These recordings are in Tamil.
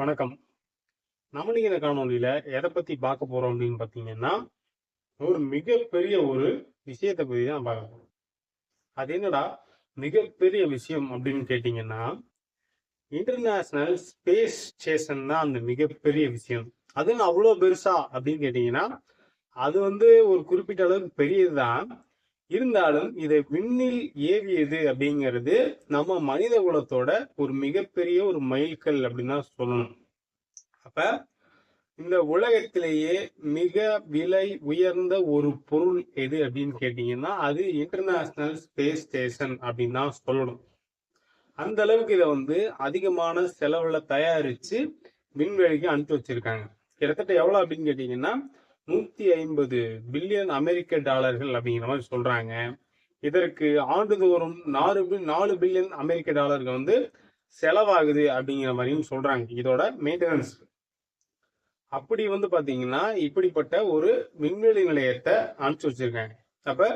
வணக்கம். நம்ம இந்த காணொலியில எதை பத்தி பார்க்க போறோம் அப்படின்னு பாத்தீங்கன்னா ஒரு மிகப்பெரிய ஒரு விஷயத்தை பத்தி தான் பார்க்க போறோம். அது என்னடா? மிகப்பெரிய விஷயம் அப்படின்னு கேட்டீங்கன்னா இன்டர்நேஷனல் ஸ்பேஸ் ஸ்டேஷன் தான் அந்த மிகப்பெரிய விஷயம். அது அவ்வளோ பெருசா அப்படின்னு கேட்டீங்கன்னா அது வந்து ஒரு குறிப்பிட்ட அளவுக்கு பெரியதுதான். இருந்தாலும் இதை விண்ணில் ஏவியது அப்படிங்கிறது நம்ம மனித குலத்தோட ஒரு மிகப்பெரிய ஒரு மைல்கல் அப்படின்னு தான் சொல்லணும். அப்ப இந்த உலகத்திலேயே மிக விலை உயர்ந்த ஒரு பொருள் எது அப்படின்னு கேட்டீங்கன்னா அது இன்டர்நேஷனல் ஸ்பேஸ் ஸ்டேஷன் அப்படின்னு தான் சொல்லணும். அந்த அளவுக்கு இதை வந்து அதிகமான செலவுல தயாரிச்சு விண்வெளிக்கு அனுப்பிச்சு வச்சிருக்காங்க. கிட்டத்தட்ட எவ்வளவு அப்படின்னு கேட்டீங்கன்னா நூத்தி ஐம்பது பில்லியன் அமெரிக்க டாலர்கள் அப்படிங்கிற மாதிரி சொல்றாங்க. இதற்கு ஆண்டுதோறும் நாலு நாலு பில்லியன் அமெரிக்க டாலர்கள் வந்து செலவாகுது அப்படிங்கிற மாதிரியும் சொல்றாங்க. இதோட மெயின்டெனன்ஸ் அப்படி வந்து பாத்தீங்கன்னா இப்படிப்பட்ட ஒரு விண்வெளி நிலையத்தை அனுப்பிச்சு வச்சிருக்காங்க. அப்ப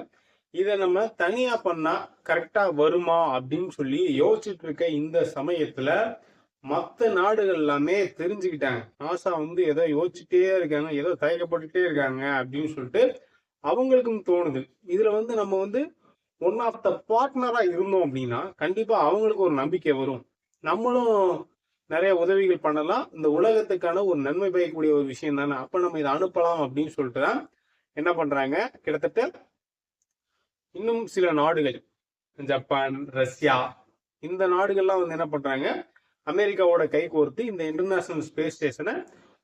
இதை நம்ம தனியா பண்ணா கரெக்டா வருமா அப்படின்னு சொல்லி யோசிச்சுட்டு இருக்க இந்த சமயத்துல மற்ற நாடுகள் எல்லாமே தெரிஞ்சுக்கிட்டாங்க. நாசா வந்து ஏதோ யோசிச்சுட்டே இருக்காங்க ஏதோ தயக்கப்பட்டுட்டே இருக்காங்க அப்படின்னு சொல்லிட்டு அவங்களுக்கும் தோணுது. இதுல வந்து நம்ம வந்து ஒன் ஆஃப் த பார்ட்னரா இருந்தோம் அப்படின்னா கண்டிப்பா அவங்களுக்கு ஒரு நம்பிக்கை வரும். நம்மளும் நிறைய உதவிகள் பண்ணலாம். இந்த உலகத்துக்கான ஒரு நன்மை பயக்கக்கூடிய ஒரு விஷயம் தானே. அப்ப நம்ம இதை அனுப்பலாம் அப்படின்னு சொல்லிட்டு தான் என்ன பண்றாங்க? கிட்டத்தட்ட இன்னும் சில நாடுகள் ஜப்பான் ரஷ்யா இந்த நாடுகள்லாம் வந்து என்ன பண்றாங்க? அமெரிக்காவோட கை கோர்த்து இந்த இன்டர்நேஷனல் ஸ்பேஸ் ஸ்டேஷனை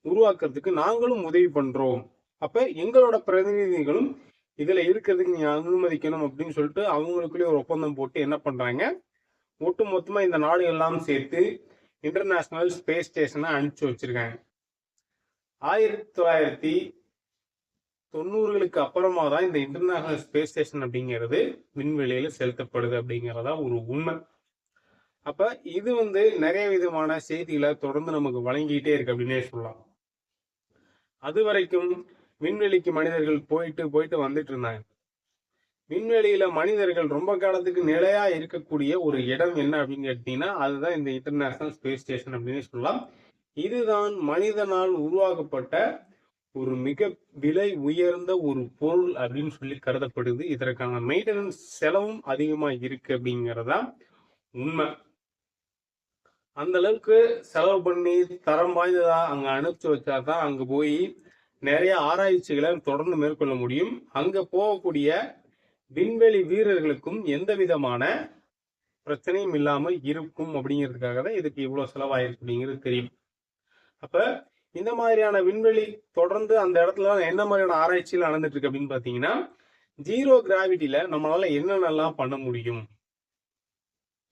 உருவாக்குறதுக்கு நாங்களும் உதவி பண்றோம். அப்ப எங்களோட பிரதிநிதிகளும் இதுல இருக்கிறதுக்கு நீங்க அனுமதிக்கணும் அப்படின்னு சொல்லிட்டு அவங்களுக்குள்ளே ஒரு ஒப்பந்தம் போட்டு என்ன பண்றாங்க? ஒட்டு மொத்தமா இந்த நாடுகள் எல்லாம் சேர்த்து இன்டர்நேஷனல் ஸ்பேஸ் ஸ்டேஷனை அனுப்பிச்சு வச்சிருக்காங்க. ஆயிரத்தி தொள்ளாயிரத்தி தொண்ணூறுகளுக்கு அப்புறமா தான் இந்த இன்டர்நேஷனல் ஸ்பேஸ் ஸ்டேஷன் அப்படிங்கிறது விண்வெளியில செலுத்தப்படுது அப்படிங்கிறதா ஒரு உண்மை. அப்ப இது வந்து நிறைய விதமான செய்திகளை தொடர்ந்து நமக்கு வழங்கிட்டே இருக்கு அப்படின்னே சொல்லலாம் அது வரைக்கும் விண்வெளிக்கு மனிதர்கள் போயிட்டு போயிட்டு வந்துட்டு இருந்தாங்க. விண்வெளியில மனிதர்கள் ரொம்ப காலத்துக்கு நிலையா இருக்கக்கூடிய ஒரு இடம் என்ன அப்படின்னு கேட்டீங்கன்னா அதுதான் இந்த இன்டர்நேஷனல் ஸ்பேஸ் ஸ்டேஷன் அப்படின்னு சொல்லலாம். இதுதான் மனிதனால் உருவாக்கப்பட்ட ஒரு மிக விலை உயர்ந்த ஒரு பொருள் அப்படின்னு சொல்லி கருதப்படுது. இதற்கான மெயின்டெனன்ஸ் செலவும் அதிகமா இருக்கு அப்படிங்கறதா உண்மை. அந்த அளவுக்கு செலவு பண்ணி தரம் வாய்ந்ததா அங்க அனுப்பிச்சு வச்சா தான் அங்க போய் நிறைய ஆராய்ச்சிகளை தொடர்ந்து மேற்கொள்ள முடியும். அங்க போகக்கூடிய விண்வெளி வீரர்களுக்கும் எந்த விதமான பிரச்சனையும் இல்லாமல் இருக்கும் அப்படிங்கிறதுக்காக தான் இதுக்கு இவ்வளவு செலவாயிருக்கு அப்படிங்கிறது தெரியும். அப்ப இந்த மாதிரியான விண்வெளி தொடர்ந்து அந்த இடத்துல என்ன மாதிரியான ஆராய்ச்சிகள் நடந்துட்டு இருக்கு அப்படின்னு பாத்தீங்கன்னா ஜீரோ கிராவிட்டியில நம்மளால என்னென்னலாம் பண்ண முடியும்?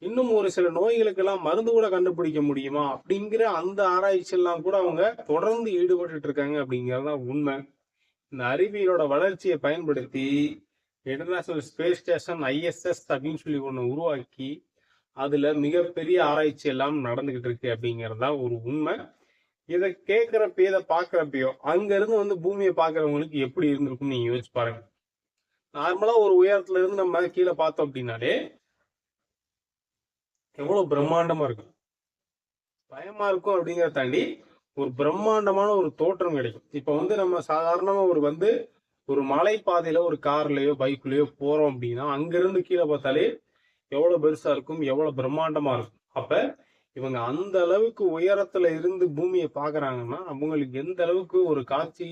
இன்னும் ஒரு சில நோய்களுக்கெல்லாம் மருந்து கூட கண்டுபிடிக்க முடியுமா அப்படிங்கிற அந்த ஆராய்ச்சி எல்லாம் கூட அவங்க தொடர்ந்து ஈடுபட்டு இருக்காங்க அப்படிங்கறதுதான் உண்மை. இந்த அறிவியலோட வளர்ச்சியை பயன்படுத்தி இன்டர்நேஷனல் ஸ்பேஸ் ஸ்டேஷன் ஐஎஸ்எஸ் அப்படின்னு சொல்லி ஒன்று உருவாக்கி அதுல மிகப்பெரிய ஆராய்ச்சி எல்லாம் நடந்துகிட்டு இருக்கு அப்படிங்கறதா ஒரு உண்மை. இதை கேட்கிறப்ப இதை பாக்குறப்பயோ அங்கேருந்து வந்து பூமியை பாக்குறவங்களுக்கு எப்படி இருந்திருக்கும்னு நீங்க யோசிச்சு பாருங்க. நார்மலா ஒரு உயரத்துல இருந்து நம்ம கீழே பார்த்தோம் அப்படின்னாலே எவ்வளவு பிரம்மாண்டமா இருக்கும்? பயமா இருக்கும் அப்படிங்கிறத தாண்டி ஒரு பிரம்மாண்டமான ஒரு தோற்றம் கிடைக்கும். இப்ப வந்து நம்ம சாதாரணமா ஒரு வந்து ஒரு மலைப்பாதையில ஒரு கார்லயோ பைக்லயோ போறோம் அப்படின்னா அங்கேருந்து கீழே பார்த்தாலே எவ்வளவு பெருசா இருக்கும் எவ்வளவு பிரம்மாண்டமா இருக்கும். அப்ப இவங்க அந்த அளவுக்கு உயரத்துல இருந்து பூமியை பாக்குறாங்கன்னா அவங்களுக்கு எந்த அளவுக்கு ஒரு காட்சி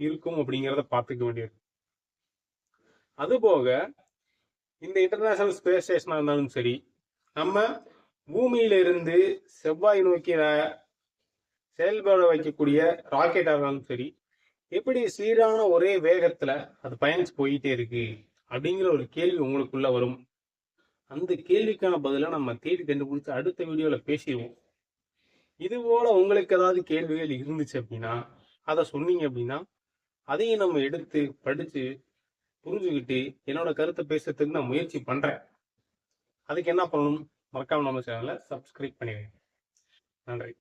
இருக்கும் அப்படிங்கிறத பார்த்துக்க வேண்டியது. அதுபோக இந்த இன்டர்நேஷனல் ஸ்பேஸ் ஸ்டேஷனா இருந்தாலும் சரி நம்ம பூமியிலிருந்து செவ்வாய் நோக்கி செயல்பட வைக்கக்கூடிய ராக்கெட்டாக இருந்தாலும் சரி எப்படி சீரான ஒரே வேகத்துல அது பயணிச்சு போயிட்டே இருக்கு அப்படிங்கிற ஒரு கேள்வி உங்களுக்குள்ள வரும். அந்த கேள்விக்கான பதிலை நம்ம தேடி கண்டுபிடிச்சு அடுத்த வீடியோவில் பேசிடுவோம். இது போல உங்களுக்கு ஏதாவது கேள்விகள் இருந்துச்சு அப்படின்னா அதை சொன்னீங்க அப்படின்னா அதையும் நம்ம எடுத்து படித்து புரிஞ்சுக்கிட்டு என்னோட கருத்தை பேசுறதுக்கு நான் முயற்சி பண்ணுறேன் அதுக்கு என்ன பண்ணணும்? மறக்காம நம்ம சேனலை சப்ஸ்கிரைப் பண்ணிடுங்க. நன்றி.